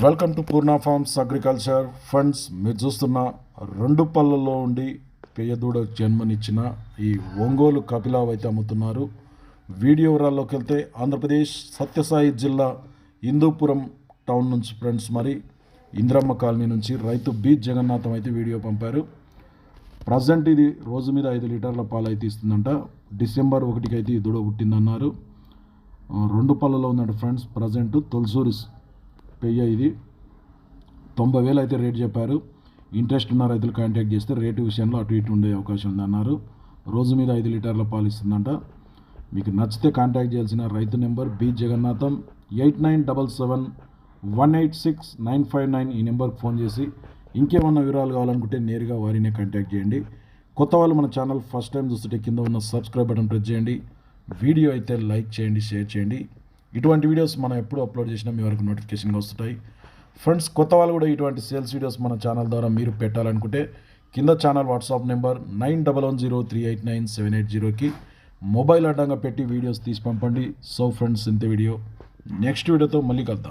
Welcome to Purna farms agriculture. Funds మీరు చూస్తున్న రెండు పళ్ళల్లో ఉండి పేయదూడ జన్మనిచ్చిన ఈ ఒంగోలు కపిలావ్ అయితే అమ్ముతున్నారు. వీడియో వివరాల్లోకి వెళ్తే ఆంధ్రప్రదేశ్ సత్యసాయి జిల్లా హిందూపురం టౌన్ నుంచి ఫ్రెండ్స్ మరి ఇంద్రమ్మ కాలనీ నుంచి రైతు బి జగన్నాథం అయితే వీడియో పంపారు. ప్రజెంట్ ఇది రోజు మీద ఐదు లీటర్ల పాలు అయితే ఇస్తుందంట. డిసెంబర్ ఒకటికి అయితే ఈ దూడ పుట్టిందన్నారు. రెండు పళ్ళలో ఉందంట ఫ్రెండ్స్ ప్రజెంట్ తొలసూరి పెయ్య ఇది తొంభై వేలు అయితే రేట్ చెప్పారు. ఇంట్రెస్ట్ ఉన్న రైతులు కాంటాక్ట్ చేస్తే రేటు విషయంలో అటు ఇటు ఉండే అవకాశం ఉందన్నారు. రోజు మీద ఐదు లీటర్ల పాలు ఇస్తుందంట. మీకు నచ్చితే కాంటాక్ట్ చేయాల్సిన రైతు number B Jagannatham. Eight nine double seven one eight six nine five nine ఈ నెంబర్కి ఫోన్ చేసి ఇంకేమన్నా వివరాలు కావాలనుకుంటే నేరుగా వారినే కాంటాక్ట్ చేయండి. కొత్త వాళ్ళు మన ఛానల్ ఫస్ట్ టైం చూస్తుంటే కింద ఉన్న సబ్స్క్రైబ్ బటన్ ప్రెస్ చేయండి. వీడియో అయితే లైక్ చేయండి షేర్ చేయండి. ఇటువంటి వీడియోస్ మనం ఎప్పుడు అప్లోడ్ చేసినా మీ వరకు నోటిఫికేషన్గా వస్తుంటాయి. ఫ్రెండ్స్ కొత్త వాళ్ళు కూడా ఇటువంటి సేల్స్ వీడియోస్ మన ఛానల్ ద్వారా మీరు పెట్టాలనుకుంటే కింద channel WhatsApp number nine double one zero three eight nine seven eight జీరోకి మొబైల్ అడ్డంగా పెట్టి వీడియోస్ తీసి పంపండి. సో ఫ్రెండ్స్ ఇంత వీడియో నెక్స్ట్ వీడియోతో మళ్ళీ కలుద్దాం.